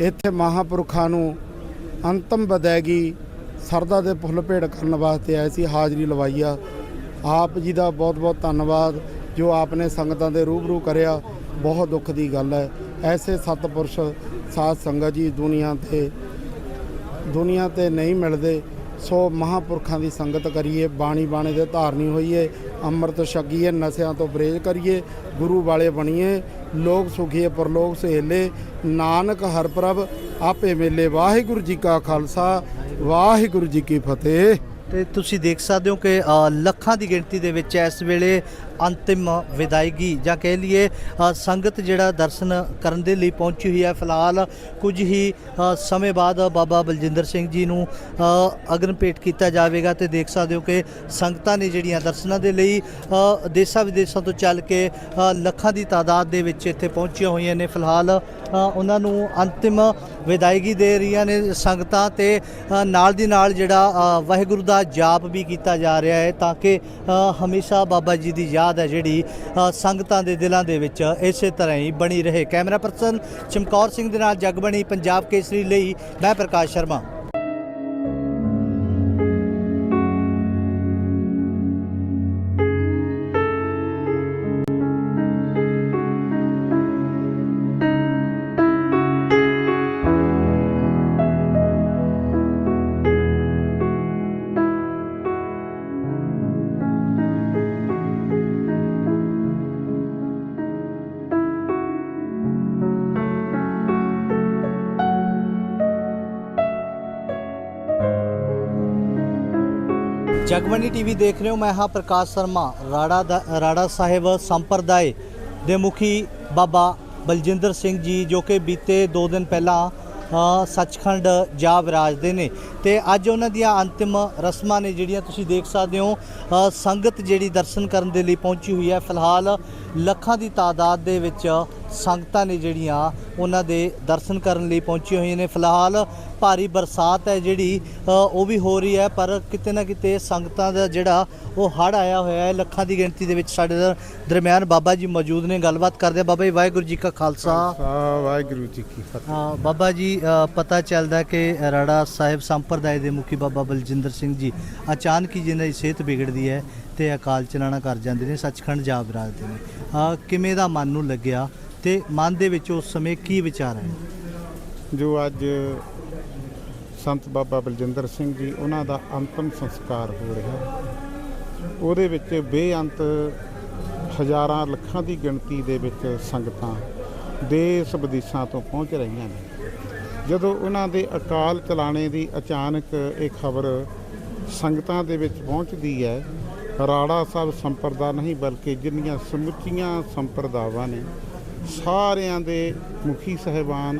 S5: ਇੱਥੇ ਮਹਾਪੁਰਖਾਂ ਨੂੰ ਅੰਤਮ ਵਿਦਾਇਗੀ ਸਰਦਾ ਦੇ ਫੁੱਲ ਭੇਟ ਕਰਨ ਵਾਸਤੇ ਆਏ ਸੀ, ਹਾਜ਼ਰੀ ਲਵਾਈ ਆ। ਆਪ ਜੀ ਦਾ ਬਹੁਤ ਬਹੁਤ ਧੰਨਵਾਦ, ਜੋ ਆਪਨੇ ਸੰਗਤਾਂ ਦੇ ਰੂਬਰੂ ਕਰਿਆ। ਬਹੁਤ ਦੁੱਖ ਦੀ ਗੱਲ ਹੈ। ਐਸੇ ਸਤਪੁਰਸ਼ ਸਾਧ ਸੰਗਤ ਜੀ ਦੁਨੀਆ ਤੇ ਦੁਨੀਆ ਤੇ ਨਹੀਂ ਮਿਲਦੇ, ਸੋ ਮਹਾਪੁਰਖਾਂ ਦੀ ਸੰਗਤ ਕਰੀਏ, ਬਾਣੀ ਬਾਣੇ ਦੇ ਧਾਰਨੀ ਹੋਈਏ, ਅੰਮ੍ਰਿਤ ਛਕੀਏ, ਨਸ਼ਿਆਂ ਤੋਂ ਪਰਹੇਜ਼ ਕਰੀਏ, ਗੁਰੂ ਵਾਲੇ ਬਣੀਏ, ਲੋਕ ਸੁਖੀਏ, ਪਰਲੋਕ ਸਹੇਲੇ, ਨਾਨਕ ਹਰ ਪ੍ਰਭ, ਆਪੇ ਮੇਲੇ, ਵਾਹਿਗੁਰੂ ਜੀ ਕਾ ਖਾਲਸਾ, ਵਾਹਿਗੁਰੂ ਜੀ ਕੀ ਫਤਿਹ।
S1: ਤੇ ਤੁਸੀਂ ਦੇਖ ਸਕਦੇ ਹੋ ਕਿ ਲੱਖਾਂ ਦੀ ਗਿਣਤੀ ਦੇ ਵਿੱਚ ਇਸ ਵੇਲੇ ਅੰਤਿਮ ਵਿਦਾਇਗੀ ਜਾਂ ਕਹਿ ਲਈਏ ਸੰਗਤ ਜਿਹੜਾ ਦਰਸ਼ਨ ਕਰਨ ਦੇ ਲਈ ਪਹੁੰਚੀ ਹੋਈ ਹੈ ਫਿਲਹਾਲ, ਕੁਝ ਹੀ ਸਮੇਂ ਬਾਅਦ ਬਾਬਾ ਬਲਜਿੰਦਰ ਸਿੰਘ ਜੀ ਨੂੰ ਅਗਨ ਭੇਟ ਕੀਤਾ ਜਾਵੇਗਾ ਤੇ ਦੇਖ ਸਕਦੇ ਹੋ ਕਿ ਸੰਗਤਾਂ ਨੇ ਜਿਹੜੀਆਂ ਦਰਸ਼ਨਾਂ ਦੇ ਲਈ ਦੇਸ਼ਾਂ ਵਿਦੇਸ਼ਾਂ ਤੋਂ ਚੱਲ ਕੇ ਲੱਖਾਂ ਦੀ ਤਾਦਾਦ ਦੇ ਵਿੱਚ ਇੱਥੇ ਪਹੁੰਚੀਆਂ ਹੋਈਆਂ ਨੇ ਫਿਲਹਾਲ। ਉਹਨਾਂ ਨੂੰ ਅੰਤਿਮ ਵਿਦਾਇਗੀ ਦੇ ਰਹੀਆਂ ਨੇ ਸੰਗਤਾਂ ਤੇ ਨਾਲ ਦੀ ਨਾਲ ਜਿਹੜਾ ਵਾਹਿਗੁਰੂ ਦਾ ਜਾਪ ਵੀ ਕੀਤਾ ਜਾ ਰਿਹਾ ਹੈ ਤਾਂ ਕਿ ਹਮੇਸ਼ਾ ਬਾਬਾ ਜੀ ਦੀ ਯਾਦ ਹੈ ਜਿਹੜੀ ਸੰਗਤਾਂ ਦੇ ਦਿਲਾਂ ਦੇ ਵਿੱਚ ਇਸੇ ਤਰ੍ਹਾਂ ਹੀ ਬਣੀ ਰਹੇ। ਕੈਮਰਾ ਪਰਸਨ ਚਮਕੌਰ ਸਿੰਘ ਦੇ ਨਾਲ ਜਗਬਣੀ ਪੰਜਾਬ ਕੇਸਰੀ ਲਈ, ਮੈਂ ਪ੍ਰਕਾਸ਼ ਸ਼ਰਮਾ। ਜਗਮਣੀ ਟੀਵੀ ਦੇਖ ਰਹੇ ਹੋ ਮੈਂ ਹਾਂ ਪ੍ਰਕਾਸ਼ ਸ਼ਰਮਾ। ਰਾੜਾ ਦਾ ਰਾੜਾ ਸਾਹਿਬ ਸੰਪਰਦਾਇ ਦੇ ਮੁਖੀ ਬਾਬਾ ਬਲਜਿੰਦਰ ਸਿੰਘ ਜੀ, ਜੋ ਕਿ ਬੀਤੇ 2 ਦਿਨ ਪਹਿਲਾਂ ਸੱਚਖੰਡ ਜਾ ਵਿਰਾਜਦੇ ਨੇ। ਤੇ ਅੱਜ ਉਹਨਾਂ ਦੀਆਂ ਅੰਤਿਮ ਰਸਮਾਂ ਨੇ, ਜਿਹੜੀਆਂ ਤੁਸੀਂ ਦੇਖ ਸਕਦੇ ਹੋ ਸੰਗਤ ਜਿਹੜੀ ਦਰਸ਼ਨ ਕਰਨ ਦੇ ਲਈ ਪਹੁੰਚੀ ਹੋਈ ਹੈ। ਫਿਲਹਾਲ ਲੱਖਾਂ ਦੀ ਤਾਦਾਦ ਦੇ ਵਿੱਚ ਸੰਗਤਾਂ ਨੇ ਜਿਹੜੀਆਂ ਉਹਨਾਂ ਦੇ ਦਰਸ਼ਨ ਕਰਨ ਲਈ ਪਹੁੰਚੀਆਂ ਹੋਈਆਂ ਨੇ। ਫਿਲਹਾਲ ਭਾਰੀ ਬਰਸਾਤ ਹੈ ਜਿਹੜੀ ਉਹ ਵੀ ਹੋ ਰਹੀ ਹੈ ਪਰ ਕਿਤੇ ਨਾ ਕਿਤੇ ਸੰਗਤਾਂ ਦਾ ਜਿਹੜਾ ਉਹ ਹੜ ਆਇਆ ਹੋਇਆ ਹੈ ਲੱਖਾਂ ਦੀ ਗਿਣਤੀ ਦੇ ਵਿੱਚ ਸਾਡੇ ਦਰ- ਦਰਮਿਆਨ ਬਾਬਾ ਜੀ ਮੌਜੂਦ ਨੇ ਗੱਲਬਾਤ ਕਰਦੇ ਹਾਂ। ਬਾਬਾ ਜੀ ਵਾਹਿਗੁਰੂ ਜੀ ਕਾ ਖਾਲਸਾ।
S2: ਵਾਹਿਗੁਰੂ ਜੀ ਕੀ ਫਤਿਹ।
S1: ਹਾਂ, ਬਾਬਾ ਜੀ ਪਤਾ ਚੱਲਦਾ ਕਿ ਰਾੜਾ ਸਾਹਿਬ ਸੰਪਰਦਾਇ ਦੇ ਮੁਖੀ ਬਾਬਾ ਬਲਜਿੰਦਰ ਸਿੰਘ ਜੀ ਅਚਾਨਕ ਹੀ ਜਿਨ੍ਹਾਂ ਦੀ ਸਿਹਤ ਵਿਗੜਦੀ ਹੈ ਤੇ ਅਕਾਲ ਚਲਾਣਾ ਕਰ ਜਾਂਦੇ ਨੇ ਸੱਚਖੰਡ ਜਾ ਬਰਾਜਦੇ ਨੇ। ਅ, ਕਿਵੇਂ ਦਾ ਮਨ ਨੂੰ ਲੱਗਿਆ? ਤੇ ਮਨ ਦੇ ਵਿੱਚ ਉਸ ਸਮੇਂ ਕੀ ਵਿਚਾਰ ਹੈ?
S2: ਜੋ ਅੱਜ ਸੰਤ ਬਾਬਾ ਬਲਜਿੰਦਰ ਸਿੰਘ ਜੀ, ਉਹਨਾਂ ਦਾ ਅੰਤਮ ਸੰਸਕਾਰ ਹੋ ਰਿਹਾ ਉਹਦੇ ਵਿੱਚ ਬੇਅੰਤ ਹਜ਼ਾਰਾਂ ਲੱਖਾਂ ਦੀ ਗਿਣਤੀ ਦੇ ਵਿੱਚ ਸੰਗਤਾਂ ਦੇਸ਼ ਵਿਦੇਸ਼ਾਂ ਤੋਂ ਪਹੁੰਚ ਰਹੀਆਂ ਨੇ। ਜਦੋਂ ਉਹਨਾਂ ਦੇ ਅਕਾਲ ਚਲਾਣੇ ਦੀ ਅਚਾਨਕ ਇਹ ਖਬਰ ਸੰਗਤਾਂ ਦੇ ਵਿੱਚ ਪਹੁੰਚਦੀ ਹੈ, ਰਾੜਾ ਸਾਹਿਬ ਸੰਪਰਦਾ ਨਹੀਂ, ਬਲਕਿ ਜਿੰਨੀਆਂ ਸਮੁੱਚੀਆਂ ਸੰਪਰਦਾਵਾਂ ਨੇ ਸਾਰਿਆਂ ਦੇ ਮੁਖੀ ਸਹਿਬਾਨ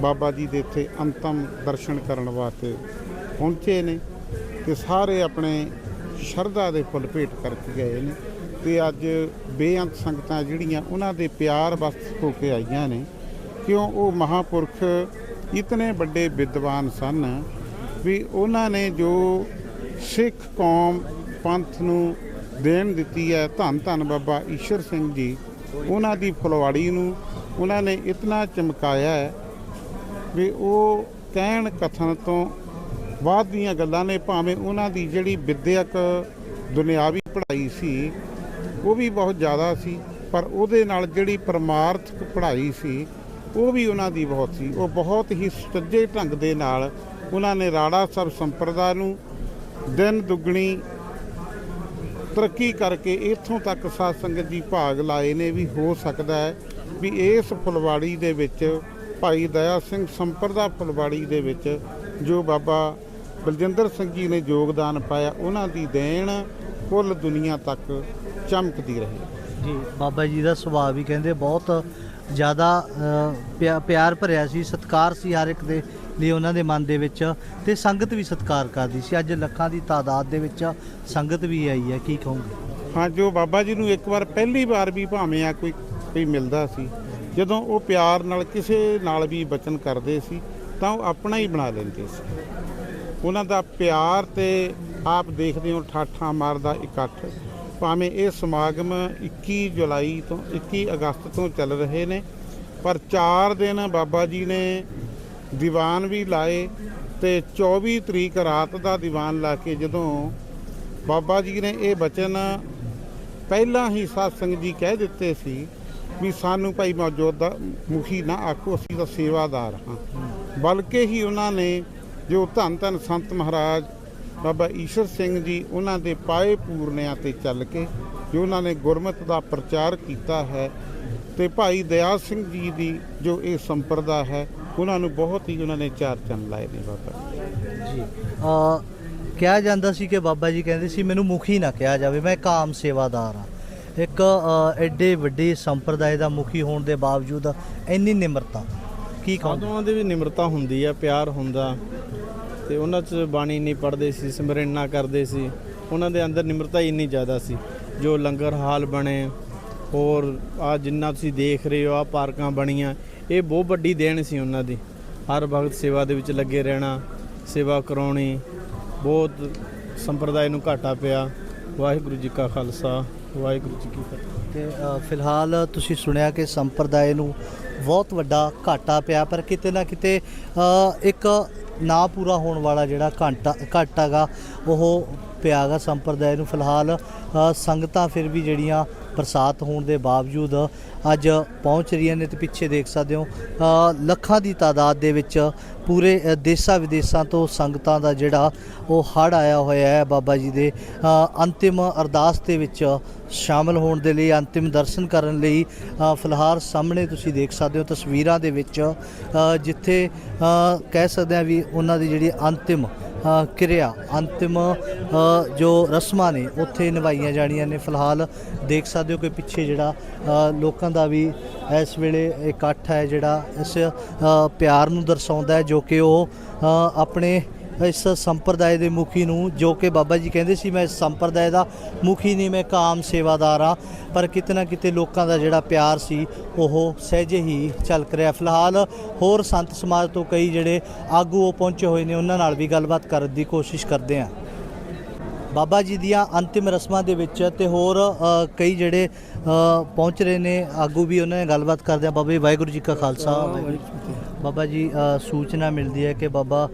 S2: ਬਾਬਾ ਜੀ ਦੇ ਇੱਥੇ ਅੰਤਮ ਦਰਸ਼ਨ ਕਰਨ ਵਾਸਤੇ ਪਹੁੰਚੇ ਨੇ ਤੇ ਸਾਰੇ ਆਪਣੇ ਸ਼ਰਧਾ ਦੇ ਫੁੱਲ ਭੇਟ ਕਰਕੇ ਗਏ ਨੇ ਤੇ ਅੱਜ ਬੇਅੰਤ ਸੰਗਤਾਂ ਜਿਹੜੀਆਂ ਉਹਨਾਂ ਦੇ ਪਿਆਰ ਵਸ ਹੋ ਕੇ ਆਈਆਂ ਨੇ, ਕਿਉਂ ਉਹ ਮਹਾਪੁਰਖ ਇਤਨੇ ਵੱਡੇ ਵਿਦਵਾਨ ਸਨ ਵੀ ਉਹਨਾਂ ਨੇ ਜੋ ਸਿੱਖ ਕੌਮ ਪੰਥ ਨੂੰ ਦੇਣ ਦਿੱਤੀ ਹੈ, ਧੰਨ ਧੰਨ ਬਾਬਾ ਈਸ਼ਰ ਸਿੰਘ ਜੀ ਉਹਨਾਂ ਦੀ ਫੁਲਵਾੜੀ ਨੂੰ ਉਹਨਾਂ ਨੇ ਇਤਨਾ ਚਮਕਾਇਆ ਹੈ ਵੀ ਉਹ ਕਹਿਣ ਕਥਨ ਤੋਂ ਬਾਅਦ ਦੀਆਂ ਗੱਲਾਂ ਨੇ, ਭਾਵੇਂ ਉਹਨਾਂ ਦੀ ਜਿਹੜੀ ਵਿਦਿਅਕ ਦੁਨਿਆਵੀ ਪੜ੍ਹਾਈ ਸੀ, ਉਹ ਵੀ ਬਹੁਤ ਜ਼ਿਆਦਾ ਸੀ, ਪਰ ਉਹਦੇ ਨਾਲ ਜਿਹੜੀ ਪਰਮਾਰਥਕ ਪੜ੍ਹਾਈ ਸੀ, ਉਹ ਵੀ ਉਹਨਾਂ ਦੀ ਬਹੁਤ ਸੀ। ਉਹ ਬਹੁਤ ਹੀ ਸੁਚੱਜੇ ਢੰਗ ਦੇ ਨਾਲ ਉਹਨਾਂ ਨੇ ਰਾੜਾ ਸਾਹਿਬ ਸੰਪਰਦਾ ਨੂੰ ਦਿਨ ਦੁੱਗਣੀ ਤਰੱਕੀ ਕਰਕੇ ਇੱਥੋਂ ਤੱਕ ਸਾਧ ਸੰਗਤ ਜੀ ਭਾਗ ਲਾਏ ਨੇ ਵੀ ਹੋ ਸਕਦਾ ਹੈ ਵੀ ਇਸ ਫੁਲਵਾੜੀ ਦੇ ਵਿੱਚ ਭਾਈ ਦਇਆ ਸਿੰਘ ਸੰਪਰਦਾ ਫੁਲਵਾੜੀ ਦੇ ਵਿੱਚ ਜੋ ਬਾਬਾ ਬਲਜਿੰਦਰ ਸਿੰਘ ਜੀ ਨੇ ਯੋਗਦਾਨ ਪਾਇਆ, ਉਹਨਾਂ ਦੀ ਦੇਣ ਕੁੱਲ ਦੁਨੀਆ ਤੱਕ ਚਮਕਦੀ ਰਹੀ।
S1: ਜੀ, ਬਾਬਾ ਜੀ ਦਾ ਸੁਭਾਅ ਵੀ ਕਹਿੰਦੇ ਬਹੁਤ ਜ਼ਿਆਦਾ ਪਿਆ- ਪਿਆਰ ਭਰਿਆ ਸੀ, ਸਤਿਕਾਰ ਸੀ ਹਰ ਇੱਕ ਦੇ। ਲਈ ਉਹਨਾਂ ਦੇ ਮਨ ਦੇ ਵਿੱਚ ਤੇ ਸੰਗਤ ਵੀ ਸਤਿਕਾਰ ਕਰਦੀ ਸੀ। ਅੱਜ ਲੱਖਾਂ ਦੀ ਤਾਦਾਦ ਦੇ ਵਿੱਚ ਸੰਗਤ ਵੀ ਆਈ ਹੈ। ਕੀ ਕਹੋਗੇ?
S2: ਹਾਂ, ਜੋ ਬਾਬਾ ਜੀ ਨੂੰ ਇੱਕ ਵਾਰ ਪਹਿਲੀ ਵਾਰ ਵੀ ਭਾਵੇਂ ਆ ਕੋਈ ਕੋਈ ਮਿਲਦਾ ਸੀ, ਜਦੋਂ ਉਹ ਪਿਆਰ ਨਾਲ ਕਿਸੇ ਨਾਲ ਵੀ ਬਚਨ ਕਰਦੇ ਸੀ, ਤਾਂ ਉਹ ਆਪਣਾ ਹੀ ਬਣਾ ਲੈਂਦੇ ਸੀ। ਉਹਨਾਂ ਦਾ ਪਿਆਰ ਤੇ ਆਪ ਦੇਖਦੇ ਹੋ ਠਾਠਾਂ ਮਾਰਦਾ ਇਕੱਠ। ਭਾਵੇਂ ਇਹ ਸਮਾਗਮ 21 ਜੁਲਾਈ ਤੋਂ 21 ਅਗਸਤ ਤੋਂ ਚੱਲ ਰਹੇ ਨੇ, ਪਰ 4 ਦਿਨ ਬਾਬਾ ਜੀ ਨੇ ਦੀਵਾਨ ਵੀ ਲਾਏ ਤੇ 24 ਤਰੀਕ ਰਾਤ ਦਾ ਦੀਵਾਨ ਲਾ ਕੇ ਜਦੋਂ ਬਾਬਾ ਜੀ ਨੇ ਇਹ ਬਚਨ ਪਹਿਲਾਂ ਹੀ ਸਾਧ ਸੰਗਤ ਜੀ ਕਹਿ ਦਿੱਤੇ ਸੀ ਵੀ ਸਾਨੂੰ ਭਾਈ ਮੌਜੂਦਾ ਮੁਖੀ ਨਾ ਆਖੋ, ਅਸੀਂ ਤਾਂ ਸੇਵਾਦਾਰ ਹਾਂ। ਬਲਕਿ ਹੀ ਉਹਨਾਂ ਨੇ ਜੋ ਧੰਨ ਧੰਨ ਸੰਤ ਮਹਾਰਾਜ ਬਾਬਾ ਈਸ਼ਰ ਸਿੰਘ ਜੀ ਉਹਨਾਂ ਦੇ ਪਾਏ ਪੂਰਨਿਆਂ ਤੇ ਚੱਲ ਕੇ ਜੋ ਉਹਨਾਂ ਨੇ ਗੁਰਮਤਿ ਦਾ ਪ੍ਰਚਾਰ ਕੀਤਾ ਹੈ ਤੇ ਭਾਈ ਦਇਆ ਸਿੰਘ ਜੀ ਦੀ ਜੋ ਇਹ ਸੰਪਰਦਾ ਹੈ ਉਹਨਾਂ ਨੂੰ ਬਹੁਤ ਹੀ ਉਹਨਾਂ ਨੇ ਚਾਰ ਚੰਨ ਲਾਏ ਨੇ ਬਾਬਾ
S1: ਜੀ। ਅ, ਕਿਹਾ ਜਾਂਦਾ ਸੀ ਕਿ ਬਾਬਾ ਜੀ ਕਹਿੰਦੇ ਸੀ ਮੈਨੂੰ ਮੁਖੀ ਨਾ ਕਿਹਾ ਜਾਵੇ ਮੈਂ ਇੱਕ ਆਮ ਸੇਵਾਦਾਰ ਹਾਂ। ਇੱਕ ਅ, ਐਡੇ ਵੱਡੇ ਸੰਪਰਦਾਇ ਦਾ ਮੁਖੀ ਹੋਣ ਦੇ ਬਾਵਜੂਦ ਇੰਨੀ ਨਿਮਰਤਾ ਕੀ ਕਹੋਗੇ?
S3: ਸਾਧੂਆਂ ਦੀ ਵੀ ਨਿਮਰਤਾ ਹੁੰਦੀ ਆ ਪਿਆਰ ਹੁੰਦਾ। ਤੇ ਉਹਨਾਂ 'ਚ ਬਾਣੀ ਨਹੀਂ ਪੜ੍ਹਦੇ ਸੀ ਸਿਮਰਨਾ ਕਰਦੇ ਸੀ। ਉਹਨਾਂ ਦੇ ਅੰਦਰ ਨਿਮਰਤਾ ਹੀ ਇੰਨੀ ਜ਼ਿਆਦਾ ਸੀ। ਜੋ ਲੰਗਰ ਹਾਲ ਬਣੇ ਹੋਰ ਆ ਜਿੰਨਾ ਤੁਸੀਂ ਦੇਖ ਰਹੇ ਹੋ ਆ ਪਾਰਕਾਂ ਬਣੀਆਂ ਇਹ ਬਹੁਤ ਵੱਡੀ ਦੇਣ ਸੀ ਉਹਨਾਂ ਦੀ। ਹਰ ਵਕਤ ਸੇਵਾ ਦੇ ਵਿੱਚ ਲੱਗੇ ਰਹਿਣਾ, ਸੇਵਾ ਕਰਾਉਣੀ, ਬਹੁਤ ਸੰਪਰਦਾਇ ਨੂੰ ਘਾਟਾ ਪਿਆ। ਵਾਹਿਗੁਰੂ ਜੀ ਕਾ ਖਾਲਸਾ, ਵਾਹਿਗੁਰੂ ਜੀ ਕੀ ਫਤਿਹ।
S1: ਤੇ ਫਿਲਹਾਲ ਤੁਸੀਂ ਸੁਣਿਆ ਕਿ ਸੰਪਰਦਾਇ ਨੂੰ ਬਹੁਤ ਵੱਡਾ ਘਾਟਾ ਪਿਆ, ਪਰ ਕਿਤੇ ਨਾ ਕਿਤੇ ਇੱਕ ਨਾ ਪੂਰਾ ਹੋਣ ਵਾਲਾ ਜਿਹੜਾ ਘਾਟਾ ਘਾਟਾਗਾ ਉਹ ਪਿਆਗਾ ਸੰਪਰਦਾਇ ਨੂੰ। ਫਿਲਹਾਲ ਸੰਗਤਾਂ ਫਿਰ ਵੀ ਜਿਹੜੀਆਂ ਬਰਸਾਤ ਹੋਣ ਦੇ ਬਾਵਜੂਦ ਅੱਜ ਪਹੁੰਚ ਰਹੀਆਂ ਨੇ ਤੇ ਪਿੱਛੇ ਦੇਖ ਸਕਦੇ ਹੋ ਲੱਖਾਂ ਦੀ ਤਾਦਾਦ ਦੇ ਵਿੱਚ ਪੂਰੇ ਦੇਸ਼ਾਂ ਵਿਦੇਸ਼ਾਂ ਤੋਂ ਸੰਗਤਾਂ ਦਾ ਜਿਹੜਾ ਉਹ ਹੜ ਆਇਆ ਹੋਇਆ ਹੈ ਬਾਬਾ ਜੀ ਦੇ। ਅੰਤਿਮ ਅਰਦਾਸ ਦੇ ਵਿੱਚ ਸ਼ਾਮਲ ਹੋਣ ਦੇ ਲਈ, ਅੰਤਿਮ ਦਰਸ਼ਨ ਕਰਨ ਲਈ ਫਿਲਹਾਲ ਸਾਹਮਣੇ ਤੁਸੀਂ ਦੇਖ ਸਕਦੇ ਹੋ ਤਸਵੀਰਾਂ ਦੇ ਵਿੱਚ ਜਿੱਥੇ ਕਹਿ ਸਕਦੇ ਆ ਵੀ ਉਹਨਾਂ ਦੀ ਜਿਹੜੀ ਅੰਤਿਮ ਕਿਰਿਆ, ਅੰਤਿਮ ਜੋ ਰਸਮਾਂ ਨੇ, ਉੱਥੇ ਨਿਭਾਈਆਂ ਜਾਣੀਆਂ ਨੇ। ਫਿਲਹਾਲ ਦੇਖ ਸਕਦੇ ਹੋ ਕਿ ਪਿੱਛੇ ਜਿਹੜਾ ਲੋਕਾਂ ਦਾ ਵੀ ਇਸ ਵੇਲੇ ਇਕੱਠ ਹੈ, ਜਿਹੜਾ ਇਸ ਪਿਆਰ ਨੂੰ ਦਰਸਾਉਂਦਾ ਹੈ, ਜੋ ਕਿ ਉਹ ਆਪਣੇ ਇਸ ਸੰਪਰਦਾਇ ਦੇ ਮੁਖੀ ਨੂੰ ਜੋ ਕਿ ਬਾਬਾ ਜੀ ਕਹਿੰਦੇ ਸੀ ਮੈਂ ਇਸ ਸੰਪਰਦਾਇ ਦਾ ਮੁਖੀ ਨਹੀਂ ਮੈਂ ਕਾਮ ਸੇਵਾਦਾਰ ਆ ਪਰ ਕਿਤੇ ਨਾ ਕਿਤੇ ਲੋਕਾਂ ਦਾ ਜਿਹੜਾ ਪਿਆਰ ਸੀ ਉਹ ਸਹਿਜੇ ਹੀ ਝਲਕ ਰਿਹਾ। ਫਿਲਹਾਲ ਹੋਰ ਸੰਤ ਸਮਾਜ ਤੋਂ ਕਈ ਜਿਹੜੇ ਆਗੂ ਉਹ ਪਹੁੰਚੇ ਹੋਏ ਨੇ ਉਹਨਾਂ ਨਾਲ ਵੀ ਗੱਲਬਾਤ ਕਰਨ ਦੀ ਕੋਸ਼ਿਸ਼ ਕਰਦੇ ਹਾਂ। ਬਾਬਾ ਜੀ ਦੀਆਂ ਅੰਤਿਮ ਰਸਮਾਂ ਦੇ ਵਿੱਚ ਤੇ ਹੋਰ ਕਈ ਜਿਹੜੇ ਪਹੁੰਚ ਰਹੇ ਨੇ ਆਗੂ ਵੀ ਉਹਨਾਂ ਨਾਲ ਗੱਲਬਾਤ ਕਰਦੇ ਆ ਬਾਬਾ ਜੀ ਵਾਹਿਗੁਰੂ ਜੀ ਕਾ ਖਾਲਸਾ। ਬਾਬਾ ਜੀ ਸੂਚਨਾ ਮਿਲਦੀ ਹੈ ਕਿ ਬਾਬਾ